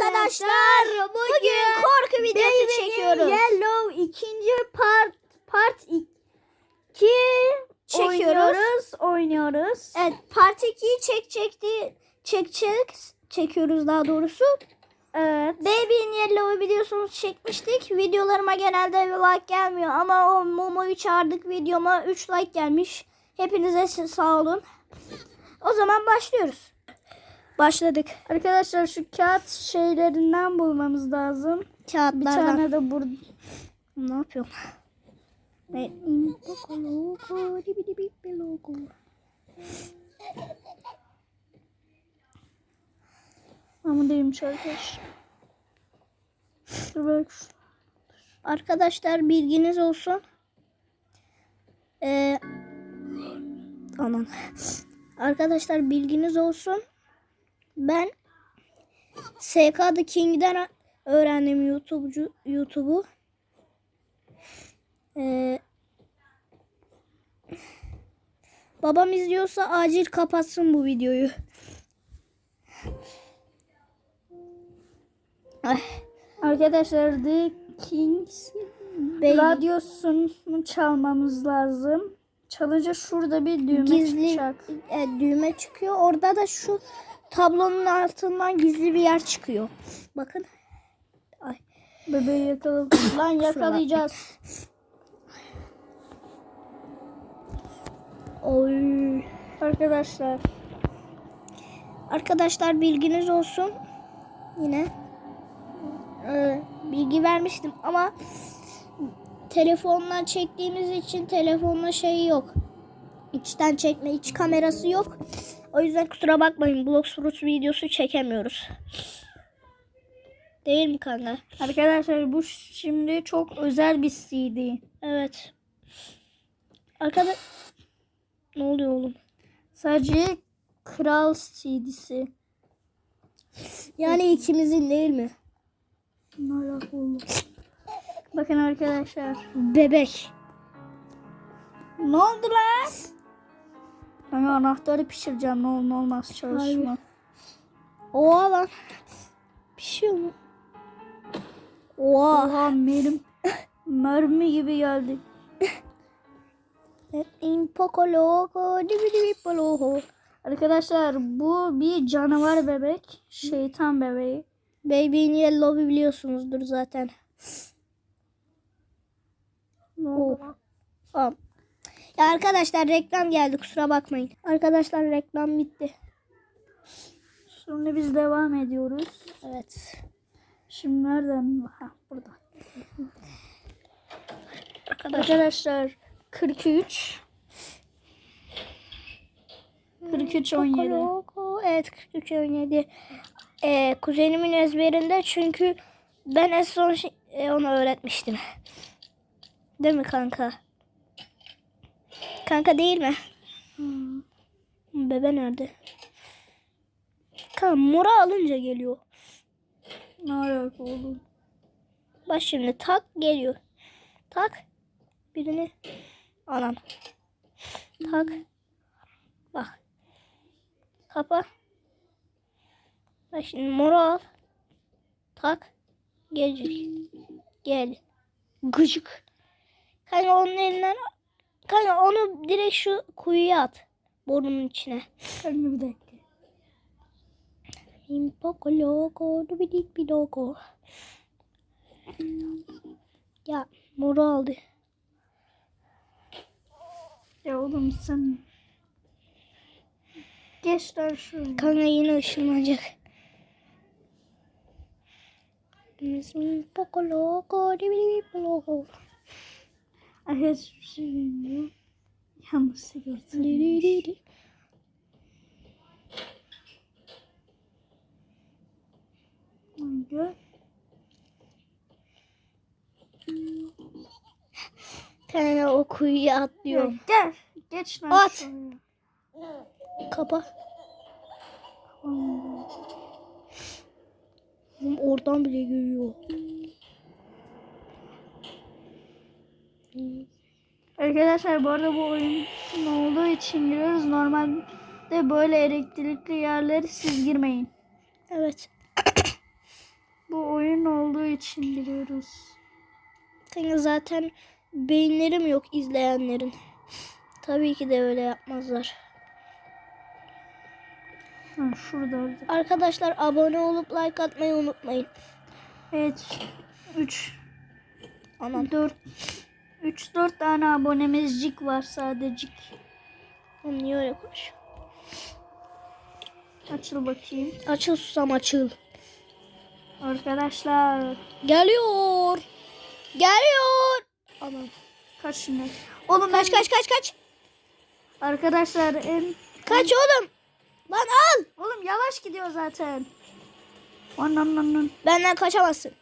arkadaşlar. Bugün korku videosu çekiyoruz. Yellow ikinci part part 2 Çekiyoruz. oynuyoruz. oynuyoruz. Evet part 2'yi çekecekti. Çekecek. Çekiyoruz daha doğrusu. Evet. Baby in Yellow'u biliyorsunuz çekmiştik. Videolarıma genelde like gelmiyor ama o Momo'yu çağırdık videoma 3 like gelmiş. Hepinize sağ olun. O zaman başlıyoruz. Başladık. Arkadaşlar şu kağıt şeylerinden bulmamız lazım. Bir Kağıtlardan. tane de burada. Ne yapıyorum? Ne? Ama değilmiş şu- Arkadaşlar bilginiz olsun. Ee, aman. Arkadaşlar bilginiz olsun. Ben SK The King'den öğrendim YouTube'cu YouTube'u. Ee, babam izliyorsa acil kapatsın bu videoyu. Ay, Arkadaşlar The Kings baby. radyosunu çalmamız lazım. Çalınca şurada bir düğme gizli çıkacak. e, düğme çıkıyor. Orada da şu tablonun altından gizli bir yer çıkıyor. Bakın. Ay. Bebeği yakaladık. Lan yakalayacağız. Oy. Arkadaşlar. Arkadaşlar bilginiz olsun. Yine e, bilgi vermiştim ama telefonla çektiğimiz için telefonla şey yok. İçten çekme, iç kamerası yok. O yüzden kusura bakmayın. Bloxfruit videosu çekemiyoruz. Değil mi kanka? Arkadaşlar bu şimdi çok özel bir CD. Evet. Arkada ne oluyor oğlum? Sadece Kral CD'si. Yani ikimizin değil mi? Alaka oğlum? Bakın arkadaşlar. Bebek. Ne oldu lan? Ben anahtarı pişireceğim. Ne olur ne olmaz çalışma. Oha lan. Pişiyor mu? Oha. Oha benim mermi gibi geldi. Arkadaşlar bu bir canavar bebek. Şeytan bebeği. Baby in Yellow'u biliyorsunuzdur zaten. Ne Oh. oldu lan? Ya arkadaşlar reklam geldi kusura bakmayın. Arkadaşlar reklam bitti. Şimdi biz devam ediyoruz. Evet. Şimdi nereden? Ha, burada. Arkadaşlar Arkadaşlar 43 43 17. Impokologo. Evet 43 17. Ee, kuzenimin ezberinde çünkü ben en son şey- e, onu öğretmiştim. Değil mi kanka? Kanka değil mi? Hmm. Bebe nerede? Kanka mora alınca geliyor. Ne alaka oğlum? Bak şimdi tak geliyor. Tak. Birini. Anam. Tak. Bak. Kapa. Bak şimdi moru al. Tak. Gelecek. Gel. Gıcık. Kanka onun elinden Kanka onu direkt şu kuyuya at. Borunun içine. Kanka bir dakika. Impoko logo dubidik bir logo. Ya moru aldı. Ya oğlum sen geç lan şuraya. Kanka yine ışınlanacak. Impoko logo dubidik bir logo. Arkadaşlar şey deniyor. Yanlış sigorta. Diriri. Kanka. Kanka o kuyuya atlıyor. Ya gel. Geç lan At. Kapa. Oradan bile görüyor. Arkadaşlar bu arada bu oyun olduğu için giriyoruz. Normalde böyle elektrikli yerleri siz girmeyin. Evet. Bu oyun olduğu için biliyoruz. Kanka zaten beyinlerim yok izleyenlerin. Tabii ki de öyle yapmazlar. Ha, şurada. Arkadaşlar abone olup like atmayı unutmayın. Evet. 3 Aman 4 3 4 tane abonemizcik var oğlum niye öyle konuş? Açıl bakayım. Açıl susam açıl. Arkadaşlar Geliyor. Geliyor. Aman. kaç şimdi? Oğlum Kaç kaç kaç kaç. Arkadaşlar en Kaç oğlum. Lan al. Oğlum yavaş gidiyor zaten. Lan lan lan lan. Benden kaçamazsın.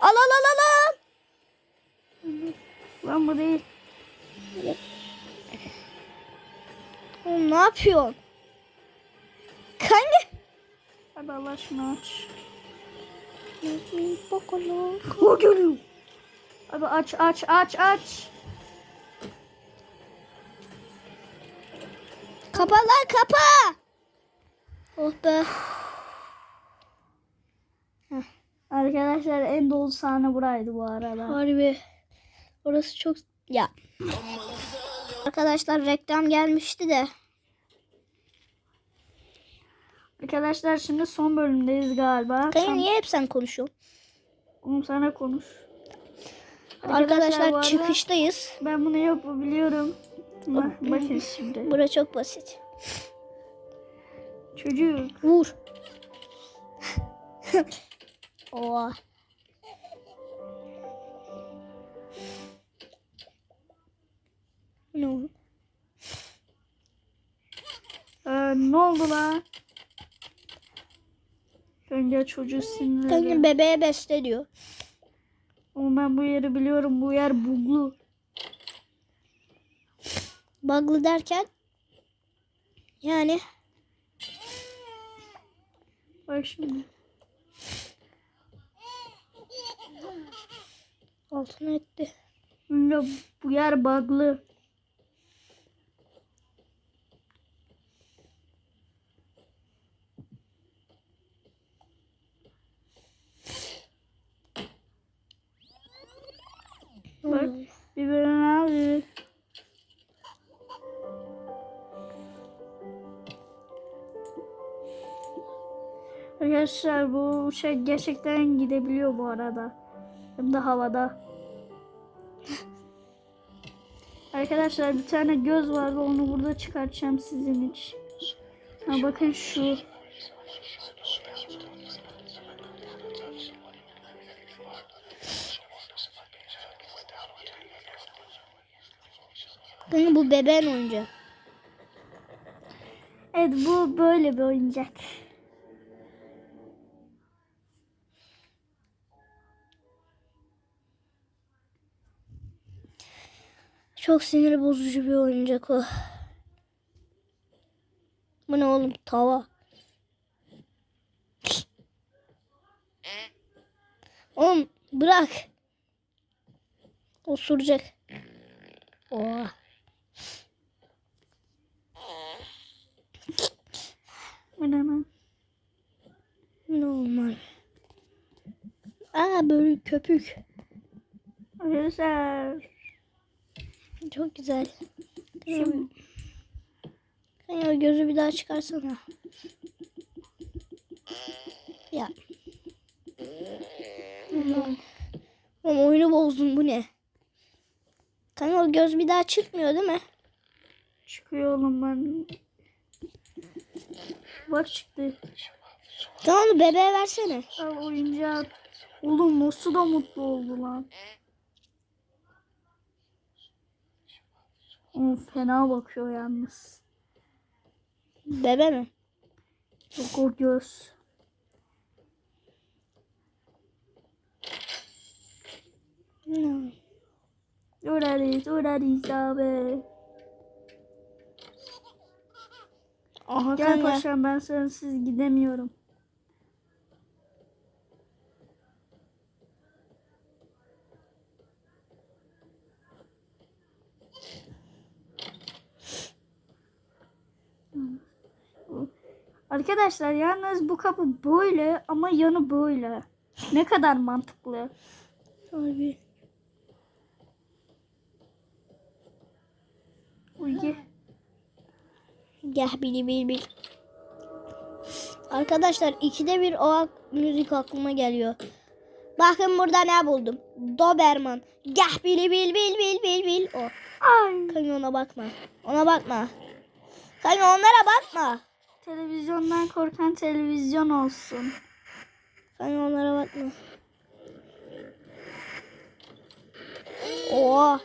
Al al al al al. Lan bu değil. Oğlum ne yapıyorsun? Kanka. Hadi Allah aşkına aç. O geliyor. Abi aç aç aç aç. Kapa lan kapa. Oh be. Arkadaşlar en dolu sahne buraydı bu arada. Harbi. Orası çok... Ya. Arkadaşlar reklam gelmişti de. Arkadaşlar şimdi son bölümdeyiz galiba. Kanka Tam- niye hep sen konuşuyorsun? Oğlum sana konuş. Arkadaşlar, arada çıkıştayız. Ben bunu yapabiliyorum. Bak, bakın şimdi. Bura çok basit. Çocuk. Vur. Oha. Ne oldu? Ee, ne oldu la? Önce çocuğu sinirli. Kanka bebeğe besle diyor. Ama ben bu yeri biliyorum. Bu yer buglu. Bug'lı derken yani Bak şimdi. altına etti. Bu yer buglı. Arkadaşlar bu şey gerçekten gidebiliyor bu arada. Hem de havada. Arkadaşlar bir tane göz vardı onu burada çıkartacağım sizin için. Ha bakın şu. Kanka bu bebeğin oyuncağı. Evet bu böyle bir oyuncak. Çok sinir bozucu bir oyuncak o. Bu ne oğlum? Tava. Oğlum bırak. Osuracak. Oha. Hemen. Normal. Aa böyle köpük. Arkadaşlar. Çok güzel. Kanka, kanka gözü bir daha çıkarsana. Ya. Oğlum oyunu bozdun bu ne? Kanka o göz bir daha çıkmıyor değil mi? Çıkıyor oğlum ben. Bak çıktı. Tamam onu bebeğe versene. Al oyuncak. Oğlum nasıl da mutlu oldu lan. Fena bakıyor yalnız. Bebe mi? Çok o göz. No. Orarız, orarız abi. Aha Gel kanka. paşam ben sensiz gidemiyorum. Arkadaşlar yalnız bu kapı böyle ama yanı böyle. Ne kadar mantıklı. Harbi. Uy. Gel bili bil bil. Arkadaşlar ikide bir o müzik aklıma geliyor. Bakın burada ne buldum. Doberman. Gel bili bil bil bil bil bil. O. Ay. Kanka ona bakma. Ona bakma. Kanka onlara bakma. Televizyondan korkan televizyon olsun. Kanka onlara bakma. Oo.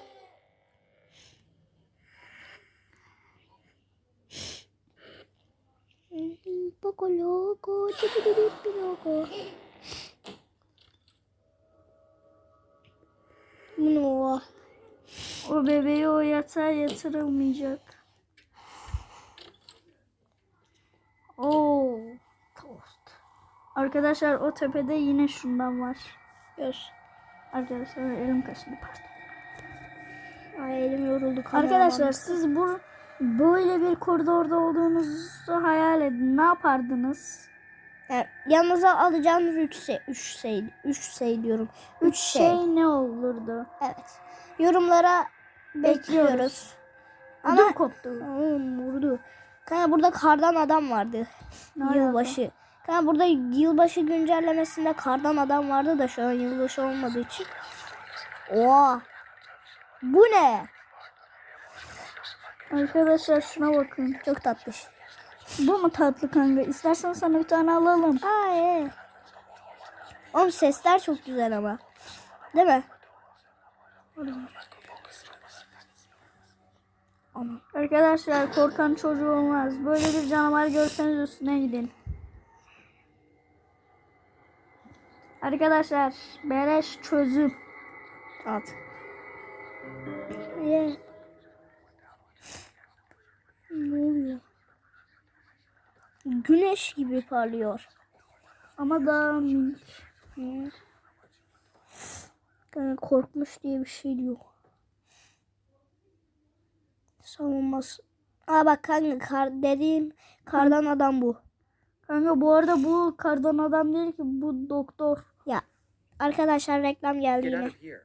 Poco loco, chiquitito loco. No. O bebeği o yatağa yatırılmayacak. Oo. Tost. Arkadaşlar o tepede yine şundan var. Göz. Arkadaşlar elim kaşındı pardon. Ay elim yoruldu. Arkadaşlar siz bu böyle bir koridorda olduğunuzu hayal edin. Ne yapardınız? Yani yanınıza alacağınız üç şey, üç şey, üç şey diyorum. Üç şey. Şey ne olurdu? Evet. Yorumlara bekliyoruz. Bekliyoruz. Ama Ödüm koptu. Oğlum vurdu. Kanka burada kardan adam vardı. Ne alaka? yılbaşı. Kanka burada yılbaşı güncellemesinde kardan adam vardı da şu an yılbaşı olmadığı için. Oha. Bu ne? Arkadaşlar şuna bakın. Çok tatlış. Bu mu tatlı kanka? İstersen sana bir tane alalım. Ay. Oğlum sesler çok güzel ama. Değil mi? Ama Arkadaşlar korkan çocuğu olmaz. Böyle bir canavar görseniz üstüne gidin. Arkadaşlar beleş çözüm. at. Ye. Ne oluyor? Güneş gibi parlıyor. Ama daha minik. Yani korkmuş diye bir şey yok. Savunması. Aa bak kanka kar dediğim kardan adam bu. Kanka bu arada bu kardan adam değil ki bu doktor. Ya arkadaşlar reklam geldi yine.